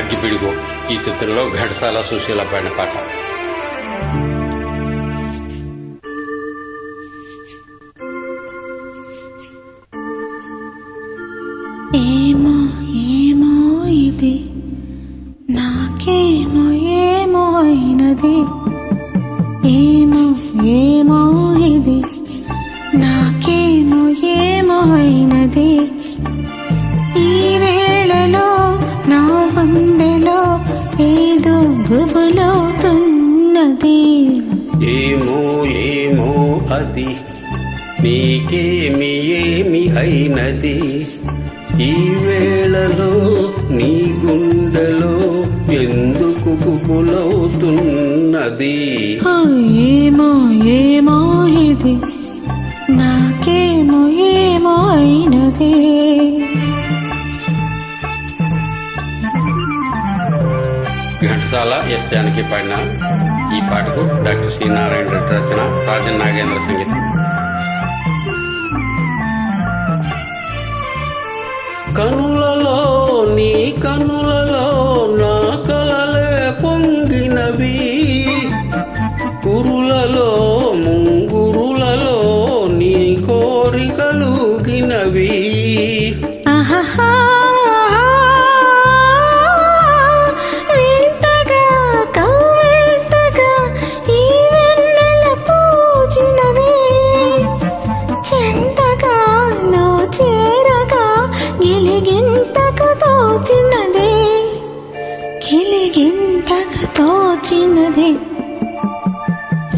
అగ్గిపిడుగు. ఈ చిత్రంలో ఘటసాల సుశీల పైన పాట. ఏమో ఏమో ఇది? నాకేమో ఏమో అయినది? ఏమో ఏమో ఇది? ఏదో గుబులవుతున్నది ఏమో ఏమో అది నీకేమి ఏమి అయినది? ఈ వేళలో నీ గుండెలో ఎందుకు కుబులవుతున్నది ఓ ఏమో ఏమో ఇది. నాకేమో ఘంటసాల ఎస్ జానకి పాడిన ఈ పాటకు డాక్టర్ సి నారాయణ రెడ్డి రచన రాజన్ నాగేంద్ర సంగీతం. కనులలో నీ కనులలో నా కలలే పొంగినవి. కురులలో ముంగురులలో నీ కోరికలుగినవి ఆహాహా! తోచినది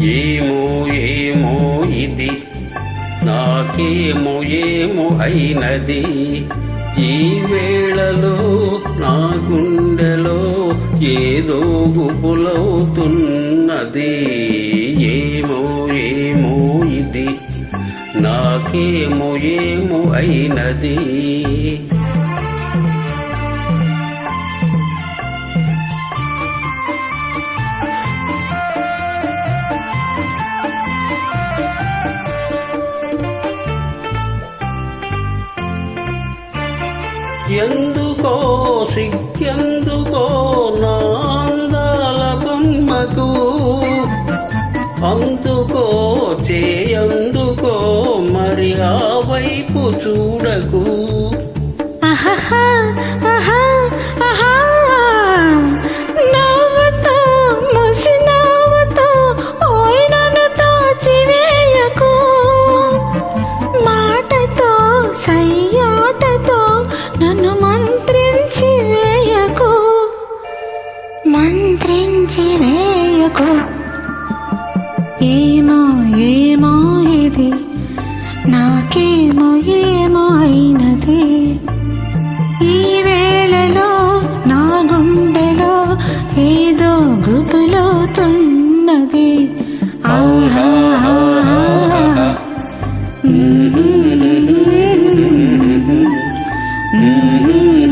ఏమో ఏమో ఇది. నాకేమో ఏమో అయినది. ఈ వేళలో నా గుండెలో ఏదో గుబులవుతున్నది ఏమో ఏమో ఇది. నాకేమో ఏమో అయినది. ఎందుకో సిగ్గెందుకో నాందాల బొమ్మకు అందుకో చేయందుకో మరి ఆ వైపు చూడకు ఆహా, ఆహా. త్రించి వేయకు. ఏమో ఏమో ఇది. నాకేమో ఏమో అయినది. ఈ వేళలో నా గుండెలో ఏదో గుబులోతున్నది ఆహా Mm-hmm.